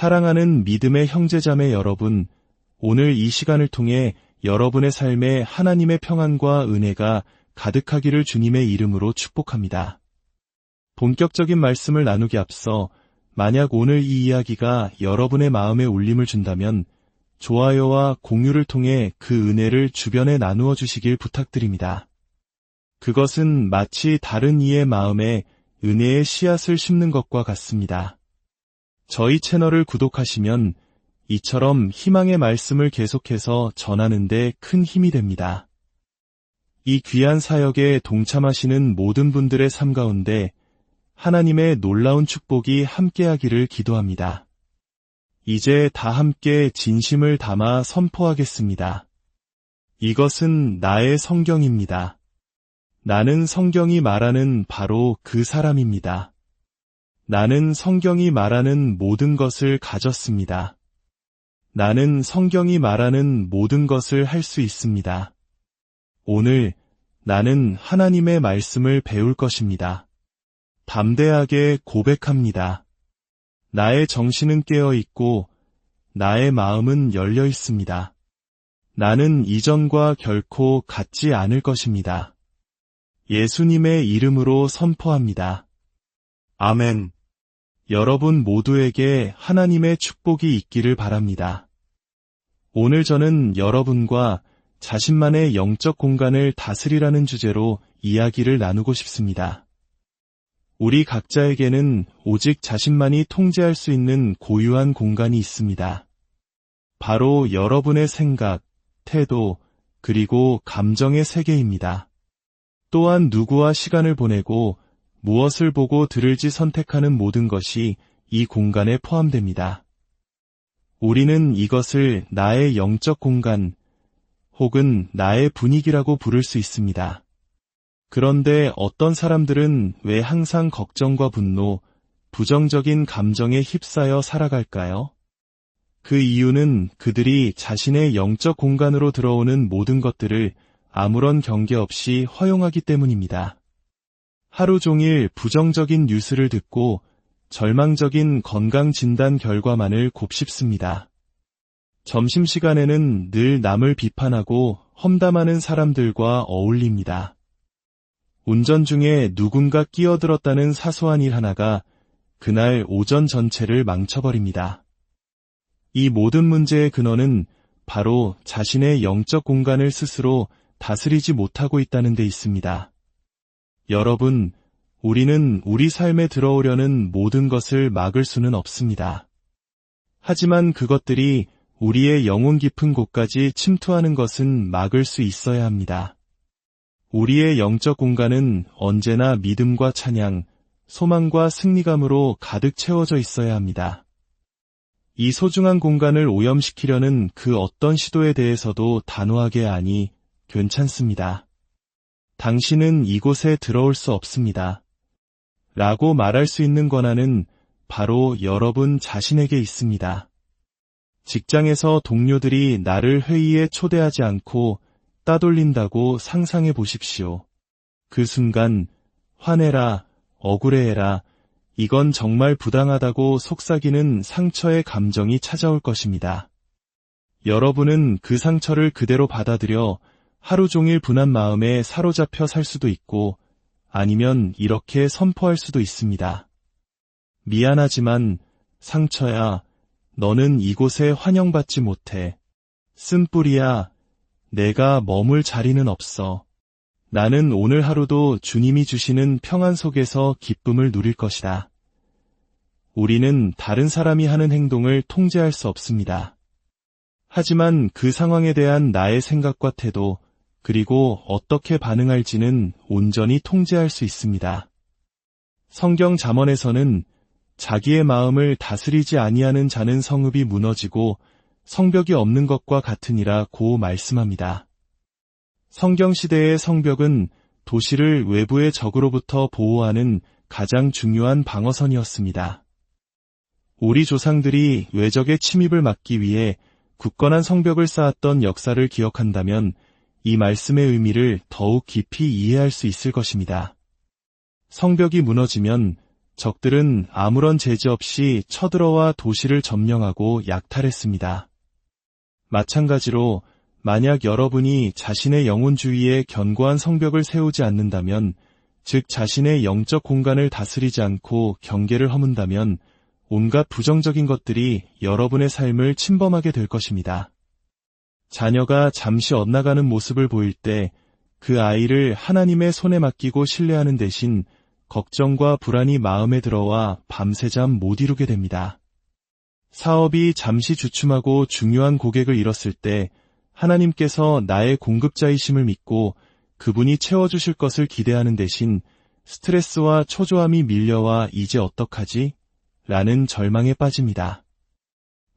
사랑하는 믿음의 형제자매 여러분, 오늘 이 시간을 통해 여러분의 삶에 하나님의 평안과 은혜가 가득하기를 주님의 이름으로 축복합니다. 본격적인 말씀을 나누기 앞서 만약 오늘 이 이야기가 여러분의 마음에 울림을 준다면 좋아요와 공유를 통해 그 은혜를 주변에 나누어 주시길 부탁드립니다. 그것은 마치 다른 이의 마음에 은혜의 씨앗을 심는 것과 같습니다. 저희 채널을 구독하시면 이처럼 희망의 말씀을 계속해서 전하는데 큰 힘이 됩니다. 이 귀한 사역에 동참하시는 모든 분들의 삶 가운데 하나님의 놀라운 축복이 함께하기를 기도합니다. 이제 다 함께 진심을 담아 선포하겠습니다. 이것은 나의 성경입니다. 나는 성경이 말하는 바로 그 사람입니다. 나는 성경이 말하는 모든 것을 가졌습니다. 나는 성경이 말하는 모든 것을 할 수 있습니다. 오늘 나는 하나님의 말씀을 배울 것입니다. 담대하게 고백합니다. 나의 정신은 깨어 있고 나의 마음은 열려 있습니다. 나는 이전과 결코 같지 않을 것입니다. 예수님의 이름으로 선포합니다. 아멘. 여러분 모두에게 하나님의 축복이 있기를 바랍니다. 오늘 저는 여러분과 자신만의 영적 공간을 다스리라는 주제로 이야기를 나누고 싶습니다. 우리 각자에게는 오직 자신만이 통제할 수 있는 고유한 공간이 있습니다. 바로 여러분의 생각, 태도, 그리고 감정의 세계입니다. 또한 누구와 시간을 보내고 무엇을 보고 들을지 선택하는 모든 것이 이 공간에 포함됩니다. 우리는 이것을 나의 영적 공간 혹은 나의 분위기라고 부를 수 있습니다. 그런데 어떤 사람들은 왜 항상 걱정과 분노, 부정적인 감정에 휩싸여 살아갈까요? 그 이유는 그들이 자신의 영적 공간으로 들어오는 모든 것들을 아무런 경계 없이 허용하기 때문입니다. 하루 종일 부정적인 뉴스를 듣고 절망적인 건강 진단 결과만을 곱씹습니다. 점심시간에는 늘 남을 비판하고 험담하는 사람들과 어울립니다. 운전 중에 누군가 끼어들었다는 사소한 일 하나가 그날 오전 전체를 망쳐버립니다. 이 모든 문제의 근원은 바로 자신의 영적 공간을 스스로 다스리지 못하고 있다는 데 있습니다. 여러분, 우리는 우리 삶에 들어오려는 모든 것을 막을 수는 없습니다. 하지만 그것들이 우리의 영혼 깊은 곳까지 침투하는 것은 막을 수 있어야 합니다. 우리의 영적 공간은 언제나 믿음과 찬양, 소망과 승리감으로 가득 채워져 있어야 합니다. 이 소중한 공간을 오염시키려는 그 어떤 시도에 대해서도 단호하게 아니 괜찮습니다. 당신은 이곳에 들어올 수 없습니다. 라고 말할 수 있는 권한은 바로 여러분 자신에게 있습니다. 직장에서 동료들이 나를 회의에 초대하지 않고 따돌린다고 상상해 보십시오. 그 순간 화내라, 억울해해라, 이건 정말 부당하다고 속삭이는 상처의 감정이 찾아올 것입니다. 여러분은 그 상처를 그대로 받아들여 하루 종일 분한 마음에 사로잡혀 살 수도 있고 아니면 이렇게 선포할 수도 있습니다. 미안하지만 상처야, 너는 이곳에 환영받지 못해. 쓴뿌리야, 내가 머물 자리는 없어. 나는 오늘 하루도 주님이 주시는 평안 속에서 기쁨을 누릴 것이다. 우리는 다른 사람이 하는 행동을 통제할 수 없습니다. 하지만 그 상황에 대한 나의 생각과 태도, 그리고 어떻게 반응할지는 온전히 통제할 수 있습니다. 성경 잠언에서는 자기의 마음을 다스리지 아니하는 자는 성읍이 무너지고 성벽이 없는 것과 같으니라 고 말씀합니다. 성경 시대의 성벽은 도시를 외부의 적으로부터 보호하는 가장 중요한 방어선이었습니다. 우리 조상들이 외적의 침입을 막기 위해 굳건한 성벽을 쌓았던 역사를 기억한다면 이 말씀의 의미를 더욱 깊이 이해할 수 있을 것입니다. 성벽이 무너지면 적들은 아무런 제지 없이 쳐들어와 도시를 점령하고 약탈했습니다. 마찬가지로 만약 여러분이 자신의 영혼주의에 견고한 성벽을 세우지 않는다면, 즉 자신의 영적 공간을 다스리지 않고 경계를 허문다면 온갖 부정적인 것들이 여러분의 삶을 침범하게 될 것입니다. 자녀가 잠시 엇나가는 모습을 보일 때 그 아이를 하나님의 손에 맡기고 신뢰하는 대신 걱정과 불안이 마음에 들어와 밤새 잠 못 이루게 됩니다. 사업이 잠시 주춤하고 중요한 고객을 잃었을 때 하나님께서 나의 공급자이심을 믿고 그분이 채워주실 것을 기대하는 대신 스트레스와 초조함이 밀려와 이제 어떡하지? 라는 절망에 빠집니다.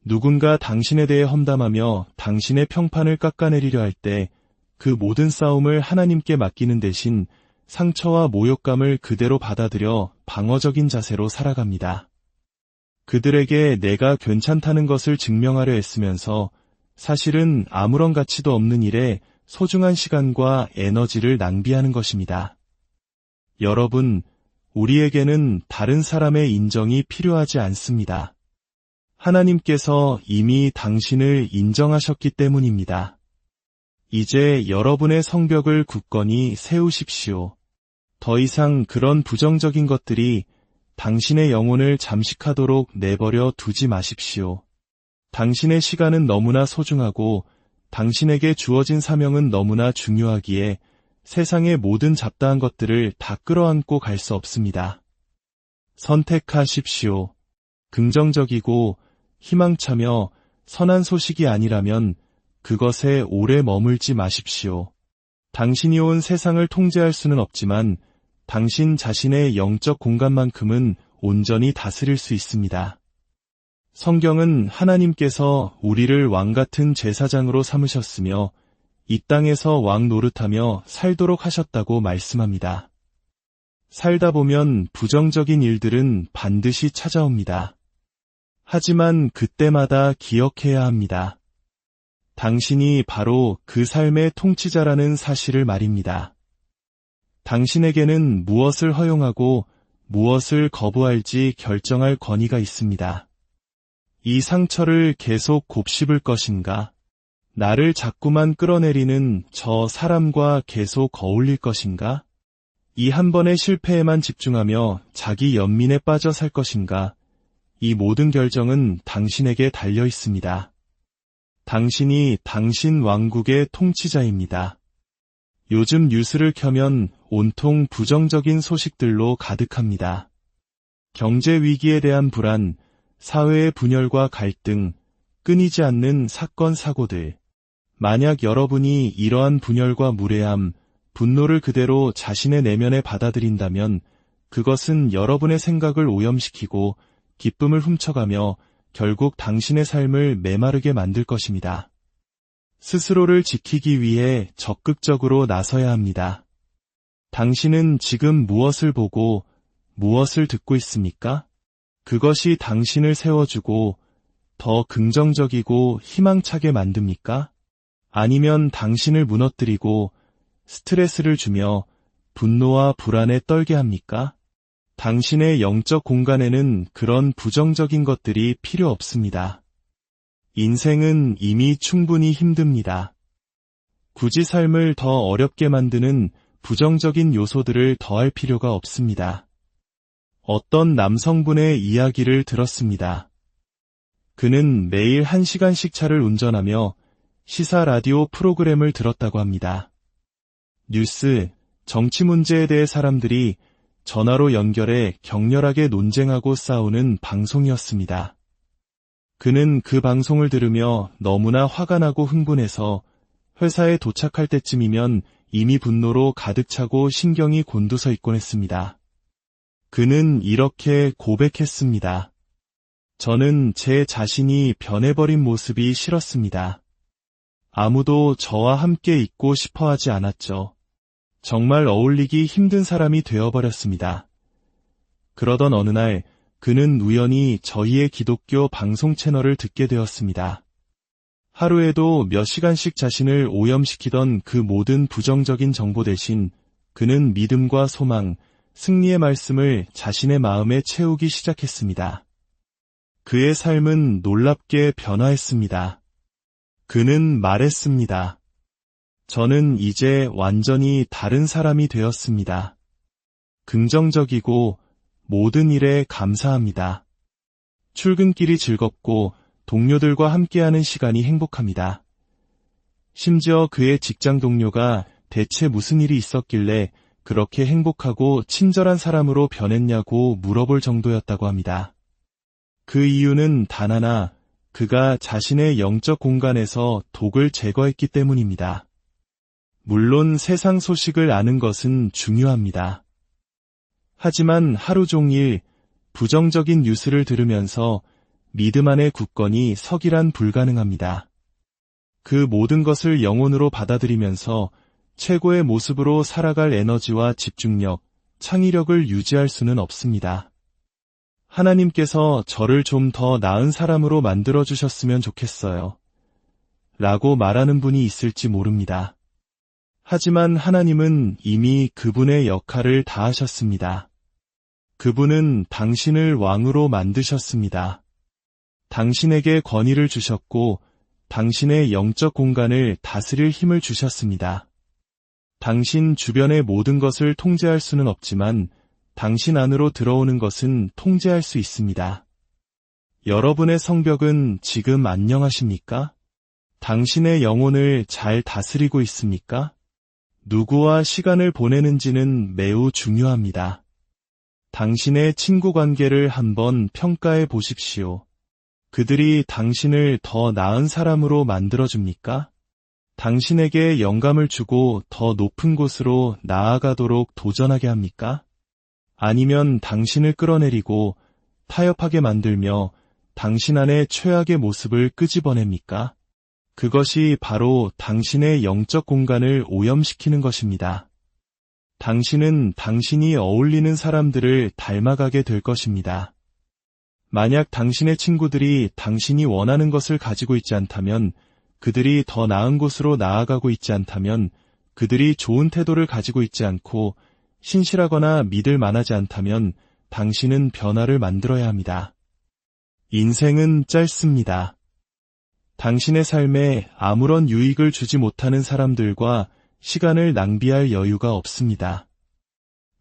누군가 당신에 대해 험담하며 당신의 평판을 깎아내리려 할 때 그 모든 싸움을 하나님께 맡기는 대신 상처와 모욕감을 그대로 받아들여 방어적인 자세로 살아갑니다. 그들에게 내가 괜찮다는 것을 증명하려 했으면서 사실은 아무런 가치도 없는 일에 소중한 시간과 에너지를 낭비하는 것입니다. 여러분, 우리에게는 다른 사람의 인정이 필요하지 않습니다. 하나님께서 이미 당신을 인정하셨기 때문입니다. 이제 여러분의 성벽을 굳건히 세우십시오. 더 이상 그런 부정적인 것들이 당신의 영혼을 잠식하도록 내버려 두지 마십시오. 당신의 시간은 너무나 소중하고 당신에게 주어진 사명은 너무나 중요하기에 세상의 모든 잡다한 것들을 다 끌어안고 갈 수 없습니다. 선택하십시오. 긍정적이고 희망차며 선한 소식이 아니라면 그것에 오래 머물지 마십시오. 당신이 온 세상을 통제할 수는 없지만 당신 자신의 영적 공간만큼은 온전히 다스릴 수 있습니다. 성경은 하나님께서 우리를 왕 같은 제사장으로 삼으셨으며 이 땅에서 왕 노릇하며 살도록 하셨다고 말씀합니다. 살다 보면 부정적인 일들은 반드시 찾아옵니다. 하지만 그때마다 기억해야 합니다. 당신이 바로 그 삶의 통치자라는 사실을 말입니다. 당신에게는 무엇을 허용하고 무엇을 거부할지 결정할 권위가 있습니다. 이 상처를 계속 곱씹을 것인가? 나를 자꾸만 끌어내리는 저 사람과 계속 어울릴 것인가? 이 한 번의 실패에만 집중하며 자기 연민에 빠져 살 것인가? 이 모든 결정은 당신에게 달려 있습니다. 당신이 당신 왕국의 통치자입니다. 요즘 뉴스를 켜면 온통 부정적인 소식들로 가득합니다. 경제 위기에 대한 불안, 사회의 분열과 갈등, 끊이지 않는 사건 사고들. 만약 여러분이 이러한 분열과 무례함, 분노를 그대로 자신의 내면에 받아들인다면 그것은 여러분의 생각을 오염시키고 기쁨을 훔쳐가며 결국 당신의 삶을 메마르게 만들 것입니다. 스스로를 지키기 위해 적극적으로 나서야 합니다. 당신은 지금 무엇을 보고 무엇을 듣고 있습니까? 그것이 당신을 세워주고 더 긍정적이고 희망차게 만듭니까? 아니면 당신을 무너뜨리고 스트레스를 주며 분노와 불안에 떨게 합니까? 당신의 영적 공간에는 그런 부정적인 것들이 필요 없습니다. 인생은 이미 충분히 힘듭니다. 굳이 삶을 더 어렵게 만드는 부정적인 요소들을 더할 필요가 없습니다. 어떤 남성분의 이야기를 들었습니다. 그는 매일 한 시간씩 차를 운전하며 시사 라디오 프로그램을 들었다고 합니다. 뉴스, 정치 문제에 대해 사람들이 전화로 연결해 격렬하게 논쟁하고 싸우는 방송이었습니다. 그는 그 방송을 들으며 너무나 화가 나고 흥분해서 회사에 도착할 때쯤이면 이미 분노로 가득 차고 신경이 곤두서 있곤 했습니다. 그는 이렇게 고백했습니다. 저는 제 자신이 변해버린 모습이 싫었습니다. 아무도 저와 함께 있고 싶어 하지 않았죠. 정말 어울리기 힘든 사람이 되어버렸습니다. 그러던 어느 날 그는 우연히 저희의 기독교 방송 채널을 듣게 되었습니다. 하루에도 몇 시간씩 자신을 오염시키던 그 모든 부정적인 정보 대신 그는 믿음과 소망, 승리의 말씀을 자신의 마음에 채우기 시작했습니다. 그의 삶은 놀랍게 변화했습니다. 그는 말했습니다. 저는 이제 완전히 다른 사람이 되었습니다. 긍정적이고 모든 일에 감사합니다. 출근길이 즐겁고 동료들과 함께하는 시간이 행복합니다. 심지어 그의 직장 동료가 대체 무슨 일이 있었길래 그렇게 행복하고 친절한 사람으로 변했냐고 물어볼 정도였다고 합니다. 그 이유는 단 하나, 그가 자신의 영적 공간에서 독을 제거했기 때문입니다. 물론 세상 소식을 아는 것은 중요합니다. 하지만 하루 종일 부정적인 뉴스를 들으면서 믿음 안의 굳건히 서기란 불가능합니다. 그 모든 것을 영혼으로 받아들이면서 최고의 모습으로 살아갈 에너지와 집중력, 창의력을 유지할 수는 없습니다. 하나님께서 저를 좀 더 나은 사람으로 만들어 주셨으면 좋겠어요. 라고 말하는 분이 있을지 모릅니다. 하지만 하나님은 이미 그분의 역할을 다 하셨습니다. 그분은 당신을 왕으로 만드셨습니다. 당신에게 권위를 주셨고 당신의 영적 공간을 다스릴 힘을 주셨습니다. 당신 주변의 모든 것을 통제할 수는 없지만 당신 안으로 들어오는 것은 통제할 수 있습니다. 여러분의 성벽은 지금 안녕하십니까? 당신의 영혼을 잘 다스리고 있습니까? 누구와 시간을 보내는지는 매우 중요합니다. 당신의 친구 관계를 한번 평가해 보십시오. 그들이 당신을 더 나은 사람으로 만들어줍니까? 당신에게 영감을 주고 더 높은 곳으로 나아가도록 도전하게 합니까? 아니면 당신을 끌어내리고 타협하게 만들며 당신 안의 최악의 모습을 끄집어냅니까? 그것이 바로 당신의 영적 공간을 오염시키는 것입니다. 당신은 당신이 어울리는 사람들을 닮아가게 될 것입니다. 만약 당신의 친구들이 당신이 원하는 것을 가지고 있지 않다면 그들이 더 나은 곳으로 나아가고 있지 않다면 그들이 좋은 태도를 가지고 있지 않고 신실하거나 믿을 만하지 않다면 당신은 변화를 만들어야 합니다. 인생은 짧습니다. 당신의 삶에 아무런 유익을 주지 못하는 사람들과 시간을 낭비할 여유가 없습니다.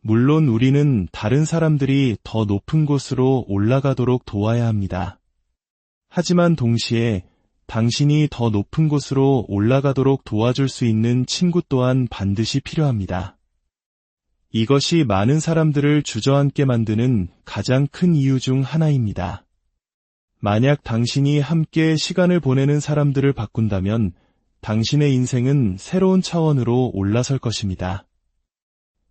물론 우리는 다른 사람들이 더 높은 곳으로 올라가도록 도와야 합니다. 하지만 동시에 당신이 더 높은 곳으로 올라가도록 도와줄 수 있는 친구 또한 반드시 필요합니다. 이것이 많은 사람들을 주저앉게 만드는 가장 큰 이유 중 하나입니다. 만약 당신이 함께 시간을 보내는 사람들을 바꾼다면 당신의 인생은 새로운 차원으로 올라설 것입니다.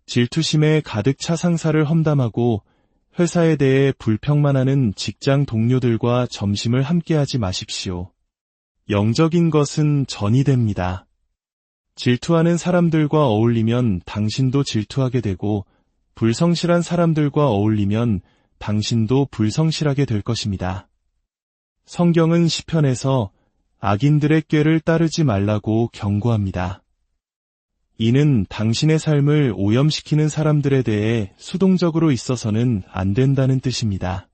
질투심에 가득 차 상사를 험담하고 회사에 대해 불평만 하는 직장 동료들과 점심을 함께하지 마십시오. 영적인 것은 전이 됩니다. 질투하는 사람들과 어울리면 당신도 질투하게 되고 불성실한 사람들과 어울리면 당신도 불성실하게 될 것입니다. 성경은 시편에서 악인들의 꾀를 따르지 말라고 경고합니다. 이는 당신의 삶을 오염시키는 사람들에 대해 수동적으로 있어서는 안 된다는 뜻입니다.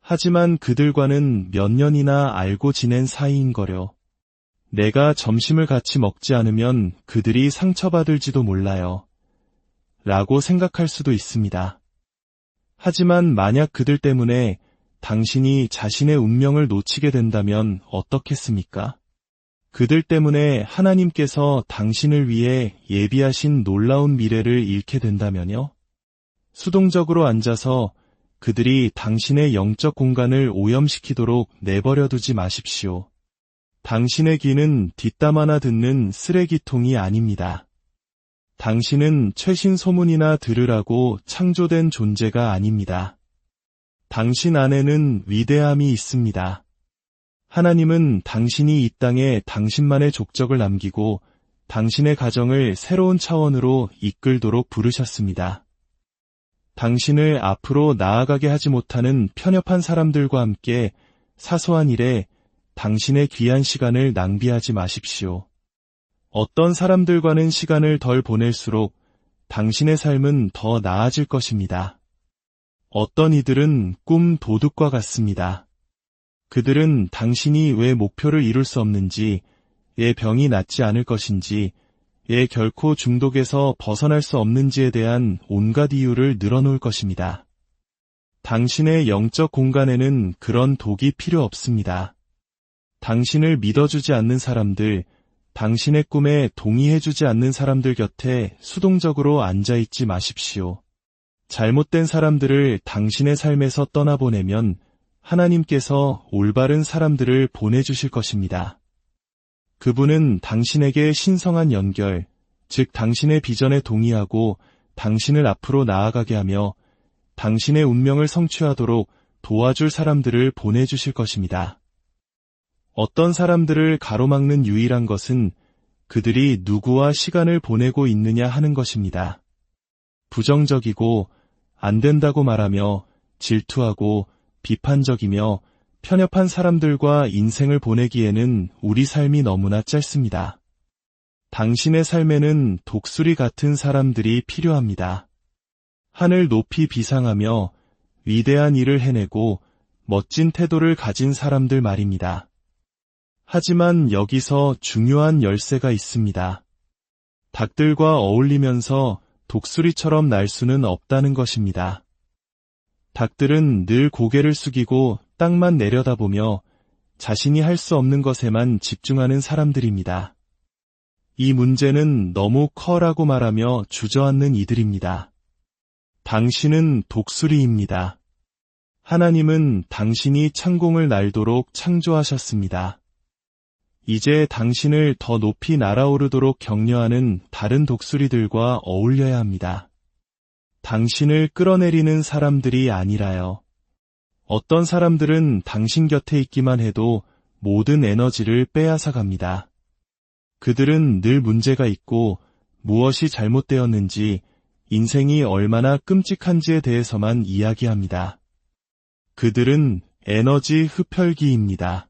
하지만 그들과는 몇 년이나 알고 지낸 사이인 거려. 내가 점심을 같이 먹지 않으면 그들이 상처받을지도 몰라요. 라고 생각할 수도 있습니다. 하지만 만약 그들 때문에 당신이 자신의 운명을 놓치게 된다면 어떻겠습니까? 그들 때문에 하나님께서 당신을 위해 예비하신 놀라운 미래를 잃게 된다면요? 수동적으로 앉아서 그들이 당신의 영적 공간을 오염시키도록 내버려 두지 마십시오. 당신의 귀는 뒷담 화나 듣는 쓰레기통이 아닙니다. 당신은 최신 소문이나 들으라고 창조된 존재가 아닙니다. 당신 안에는 위대함이 있습니다. 하나님은 당신이 이 땅에 당신만의 족적을 남기고 당신의 가정을 새로운 차원으로 이끌도록 부르셨습니다. 당신을 앞으로 나아가게 하지 못하는 편협한 사람들과 함께 사소한 일에 당신의 귀한 시간을 낭비하지 마십시오. 어떤 사람들과는 시간을 덜 보낼수록 당신의 삶은 더 나아질 것입니다. 어떤 이들은 꿈 도둑과 같습니다. 그들은 당신이 왜 목표를 이룰 수 없는지, 왜 병이 낫지 않을 것인지, 왜 결코 중독에서 벗어날 수 없는지에 대한 온갖 이유를 늘어놓을 것입니다. 당신의 영적 공간에는 그런 독이 필요 없습니다. 당신을 믿어주지 않는 사람들, 당신의 꿈에 동의해주지 않는 사람들 곁에 수동적으로 앉아있지 마십시오. 잘못된 사람들을 당신의 삶에서 떠나보내면 하나님께서 올바른 사람들을 보내주실 것입니다. 그분은 당신에게 신성한 연결, 즉 당신의 비전에 동의하고 당신을 앞으로 나아가게 하며 당신의 운명을 성취하도록 도와줄 사람들을 보내주실 것입니다. 어떤 사람들을 가로막는 유일한 것은 그들이 누구와 시간을 보내고 있느냐 하는 것입니다. 부정적이고 안 된다고 말하며 질투하고 비판적이며 편협한 사람들과 인생을 보내기에는 우리 삶이 너무나 짧습니다. 당신의 삶에는 독수리 같은 사람들이 필요합니다. 하늘 높이 비상하며 위대한 일을 해내고 멋진 태도를 가진 사람들 말입니다. 하지만 여기서 중요한 열쇠가 있습니다. 닭들과 어울리면서 독수리처럼 날 수는 없다는 것입니다. 닭들은 늘 고개를 숙이고 땅만 내려다보며 자신이 할 수 없는 것에만 집중하는 사람들입니다. 이 문제는 너무 커라고 말하며 주저앉는 이들입니다. 당신은 독수리입니다. 하나님은 당신이 창공을 날도록 창조하셨습니다. 이제 당신을 더 높이 날아오르도록 격려하는 다른 독수리들과 어울려야 합니다. 당신을 끌어내리는 사람들이 아니라요. 어떤 사람들은 당신 곁에 있기만 해도 모든 에너지를 빼앗아 갑니다. 그들은 늘 문제가 있고 무엇이 잘못되었는지 인생이 얼마나 끔찍한지에 대해서만 이야기합니다. 그들은 에너지 흡혈기입니다.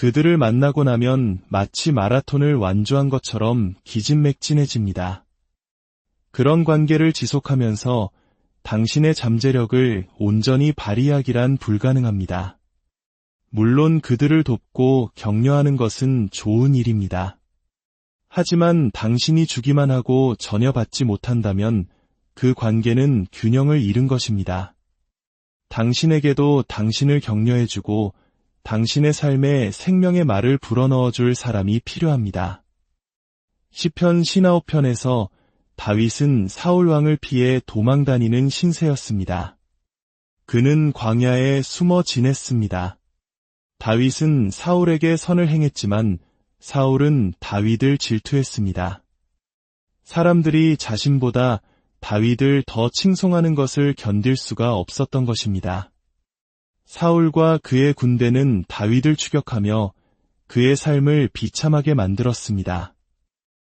그들을 만나고 나면 마치 마라톤을 완주한 것처럼 기진맥진해집니다. 그런 관계를 지속하면서 당신의 잠재력을 온전히 발휘하기란 불가능합니다. 물론 그들을 돕고 격려하는 것은 좋은 일입니다. 하지만 당신이 주기만 하고 전혀 받지 못한다면 그 관계는 균형을 잃은 것입니다. 당신에게도 당신을 격려해주고 당신의 삶에 생명의 말을 불어넣어 줄 사람이 필요합니다. 시편 신아홉 편에서 다윗은 사울 왕을 피해 도망 다니는 신세였습니다. 그는 광야에 숨어 지냈습니다. 다윗은 사울에게 선을 행했지만 사울은 다윗을 질투했습니다. 사람들이 자신보다 다윗을 더 칭송하는 것을 견딜 수가 없었던 것입니다. 사울과 그의 군대는 다윗을 추격하며 그의 삶을 비참하게 만들었습니다.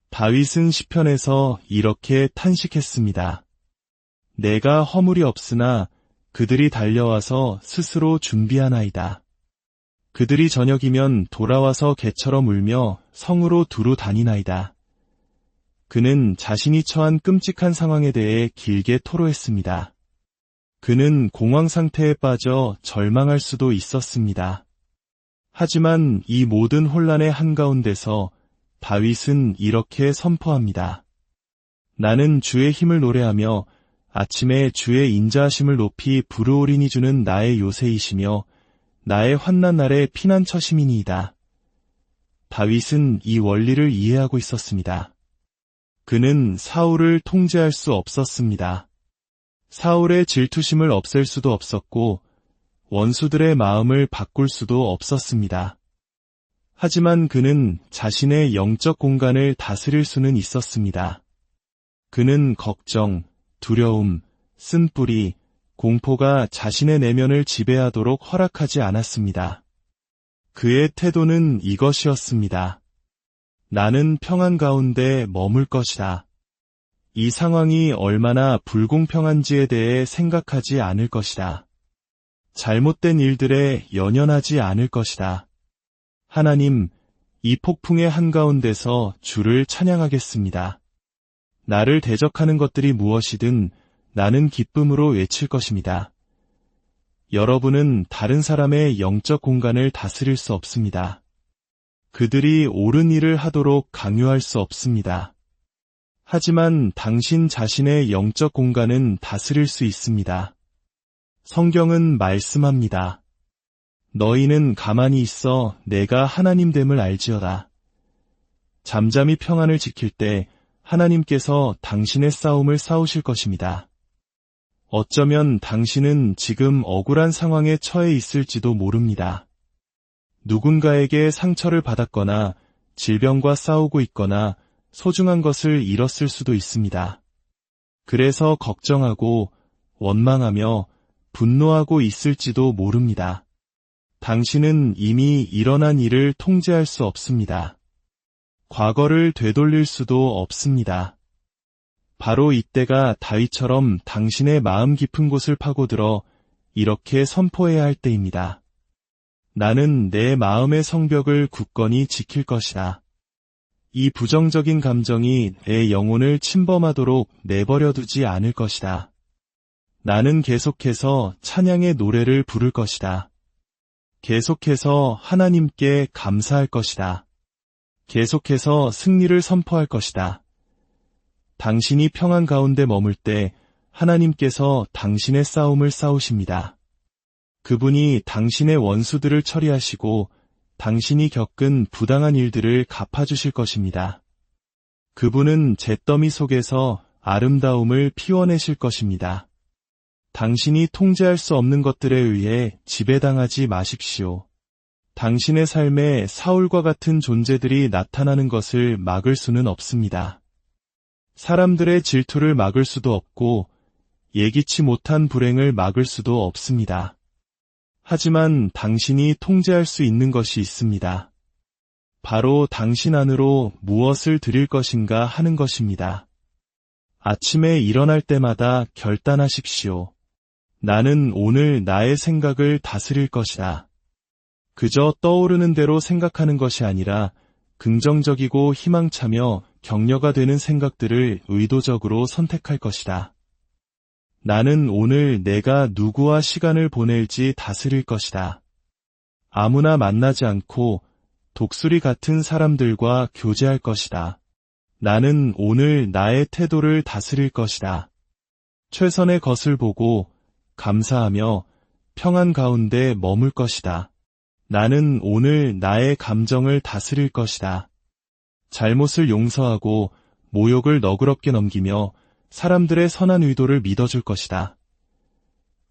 다윗은 시편에서 이렇게 탄식했습니다. 내가 허물이 없으나 그들이 달려와서 스스로 준비하나이다. 그들이 저녁이면 돌아와서 개처럼 울며 성으로 두루 다니나이다. 그는 자신이 처한 끔찍한 상황에 대해 길게 토로했습니다. 그는 공황 상태에 빠져 절망할 수도 있었습니다. 하지만 이 모든 혼란의 한가운데서 다윗은 이렇게 선포합니다. 나는 주의 힘을 노래하며 아침에 주의 인자하심을 높이 부르오리니 주는 나의 요새이시며 나의 환난 날의 피난처시민이이다. 다윗은 이 원리를 이해하고 있었습니다. 그는 사울을 통제할 수 없었습니다. 사울의 질투심을 없앨 수도 없었고 원수들의 마음을 바꿀 수도 없었습니다. 하지만 그는 자신의 영적 공간을 다스릴 수는 있었습니다. 그는 걱정, 두려움, 쓴뿌리, 공포가 자신의 내면을 지배하도록 허락하지 않았습니다. 그의 태도는 이것이었습니다. 나는 평안 가운데 머물 것이다. 이 상황이 얼마나 불공평한지에 대해 생각하지 않을 것이다. 잘못된 일들에 연연하지 않을 것이다. 하나님, 이 폭풍의 한가운데서 주를 찬양하겠습니다. 나를 대적하는 것들이 무엇이든 나는 기쁨으로 외칠 것입니다. 여러분은 다른 사람의 영적 공간을 다스릴 수 없습니다. 그들이 옳은 일을 하도록 강요할 수 없습니다. 하지만 당신 자신의 영적 공간은 다스릴 수 있습니다. 성경은 말씀합니다. 너희는 가만히 있어 내가 하나님됨을 알지어다. 잠잠히 평안을 지킬 때 하나님께서 당신의 싸움을 싸우실 것입니다. 어쩌면 당신은 지금 억울한 상황에 처해 있을지도 모릅니다. 누군가에게 상처를 받았거나 질병과 싸우고 있거나 소중한 것을 잃었을 수도 있습니다. 그래서 걱정하고 원망하며 분노하고 있을지도 모릅니다. 당신은 이미 일어난 일을 통제할 수 없습니다. 과거를 되돌릴 수도 없습니다. 바로 이때가 다윗처럼 당신의 마음 깊은 곳을 파고들어 이렇게 선포해야 할 때입니다. 나는 내 마음의 성벽을 굳건히 지킬 것이다. 이 부정적인 감정이 내 영혼을 침범하도록 내버려 두지 않을 것이다. 나는 계속해서 찬양의 노래를 부를 것이다. 계속해서 하나님께 감사할 것이다. 계속해서 승리를 선포할 것이다. 당신이 평안 가운데 머물 때 하나님께서 당신의 싸움을 싸우십니다. 그분이 당신의 원수들을 처리하시고 당신이 겪은 부당한 일들을 갚아주실 것입니다. 그분은 잿더미 속에서 아름다움을 피워내실 것입니다. 당신이 통제할 수 없는 것들에 의해 지배당하지 마십시오. 당신의 삶에 사울과 같은 존재들이 나타나는 것을 막을 수는 없습니다. 사람들의 질투를 막을 수도 없고 예기치 못한 불행을 막을 수도 없습니다. 하지만 당신이 통제할 수 있는 것이 있습니다. 바로 당신 안으로 무엇을 드릴 것인가 하는 것입니다. 아침에 일어날 때마다 결단하십시오. 나는 오늘 나의 생각을 다스릴 것이다. 그저 떠오르는 대로 생각하는 것이 아니라 긍정적이고 희망차며 격려가 되는 생각들을 의도적으로 선택할 것이다. 나는 오늘 내가 누구와 시간을 보낼지 다스릴 것이다. 아무나 만나지 않고 독수리 같은 사람들과 교제할 것이다. 나는 오늘 나의 태도를 다스릴 것이다. 최선의 것을 보고 감사하며 평안 가운데 머물 것이다. 나는 오늘 나의 감정을 다스릴 것이다. 잘못을 용서하고 모욕을 너그럽게 넘기며 사람들의 선한 의도를 믿어줄 것이다.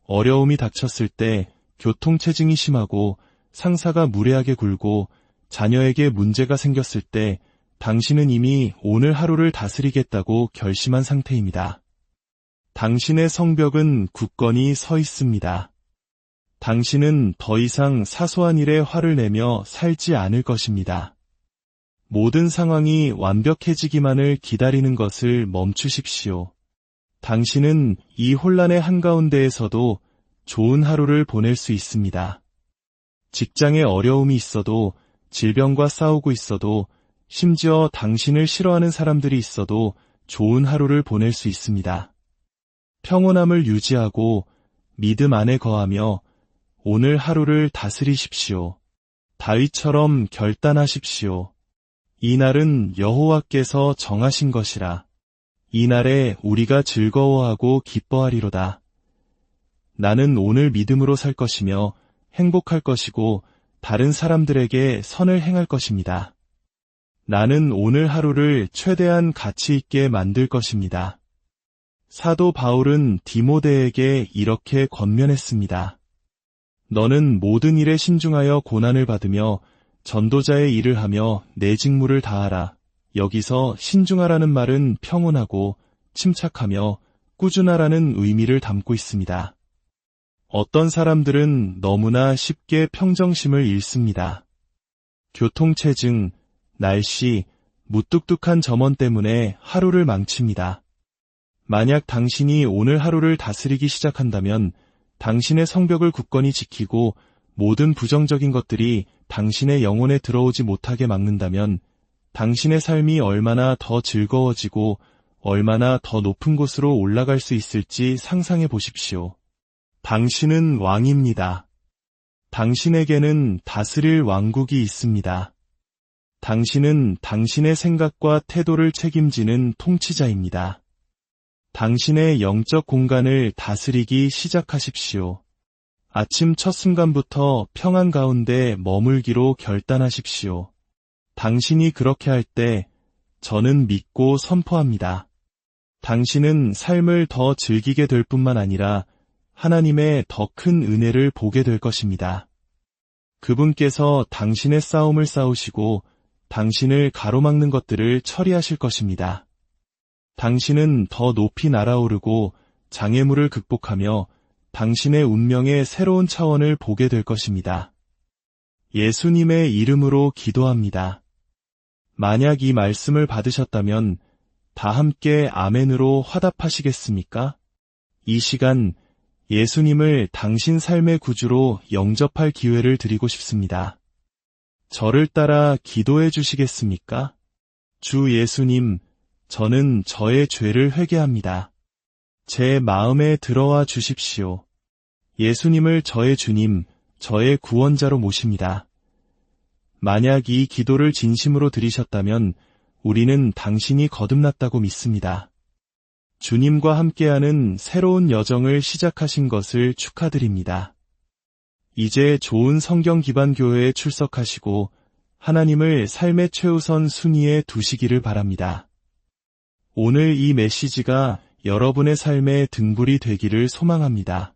어려움이 닥쳤을 때 교통체증이 심하고 상사가 무례하게 굴고 자녀에게 문제가 생겼을 때 당신은 이미 오늘 하루를 다스리겠다고 결심한 상태입니다. 당신의 성벽은 굳건히 서 있습니다. 당신은 더 이상 사소한 일에 화를 내며 살지 않을 것입니다. 모든 상황이 완벽해지기만을 기다리는 것을 멈추십시오. 당신은 이 혼란의 한가운데에서도 좋은 하루를 보낼 수 있습니다. 직장에 어려움이 있어도 질병과 싸우고 있어도 심지어 당신을 싫어하는 사람들이 있어도 좋은 하루를 보낼 수 있습니다. 평온함을 유지하고 믿음 안에 거하며 오늘 하루를 다스리십시오. 다윗처럼 결단하십시오. 이 날은 여호와께서 정하신 것이라. 이 날에 우리가 즐거워하고 기뻐하리로다. 나는 오늘 믿음으로 살 것이며 행복할 것이고 다른 사람들에게 선을 행할 것입니다. 나는 오늘 하루를 최대한 가치 있게 만들 것입니다. 사도 바울은 디모데에게 이렇게 권면했습니다. 너는 모든 일에 신중하여 고난을 받으며 전도자의 일을 하며 내 직무를 다하라. 여기서 신중하라는 말은 평온하고 침착하며 꾸준하라는 의미를 담고 있습니다. 어떤 사람들은 너무나 쉽게 평정심을 잃습니다. 교통체증, 날씨, 무뚝뚝한 점원 때문에 하루를 망칩니다. 만약 당신이 오늘 하루를 다스리기 시작한다면 당신의 성벽을 굳건히 지키고 모든 부정적인 것들이 당신의 영혼에 들어오지 못하게 막는다면 당신의 삶이 얼마나 더 즐거워지고 얼마나 더 높은 곳으로 올라갈 수 있을지 상상해 보십시오. 당신은 왕입니다. 당신에게는 다스릴 왕국이 있습니다. 당신은 당신의 생각과 태도를 책임지는 통치자입니다. 당신의 영적 공간을 다스리기 시작하십시오. 아침 첫 순간부터 평안 가운데 머물기로 결단하십시오. 당신이 그렇게 할 때 저는 믿고 선포합니다. 당신은 삶을 더 즐기게 될 뿐만 아니라 하나님의 더 큰 은혜를 보게 될 것입니다. 그분께서 당신의 싸움을 싸우시고 당신을 가로막는 것들을 처리하실 것입니다. 당신은 더 높이 날아오르고 장애물을 극복하며 당신의 운명의 새로운 차원을 보게 될 것입니다. 예수님의 이름으로 기도합니다. 만약 이 말씀을 받으셨다면 다 함께 아멘으로 화답하시겠습니까? 이 시간 예수님을 당신 삶의 구주로 영접할 기회를 드리고 싶습니다. 저를 따라 기도해 주시겠습니까? 주 예수님, 저는 저의 죄를 회개합니다. 제 마음에 들어와 주십시오. 예수님을 저의 주님, 저의 구원자로 모십니다. 만약 이 기도를 진심으로 드리셨다면 우리는 당신이 거듭났다고 믿습니다. 주님과 함께하는 새로운 여정을 시작하신 것을 축하드립니다. 이제 좋은 성경 기반 교회에 출석하시고 하나님을 삶의 최우선 순위에 두시기를 바랍니다. 오늘 이 메시지가 여러분의 삶의 등불이 되기를 소망합니다.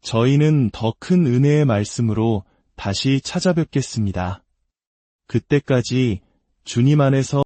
저희는 더 큰 은혜의 말씀으로 다시 찾아뵙겠습니다. 그때까지 주님 안에서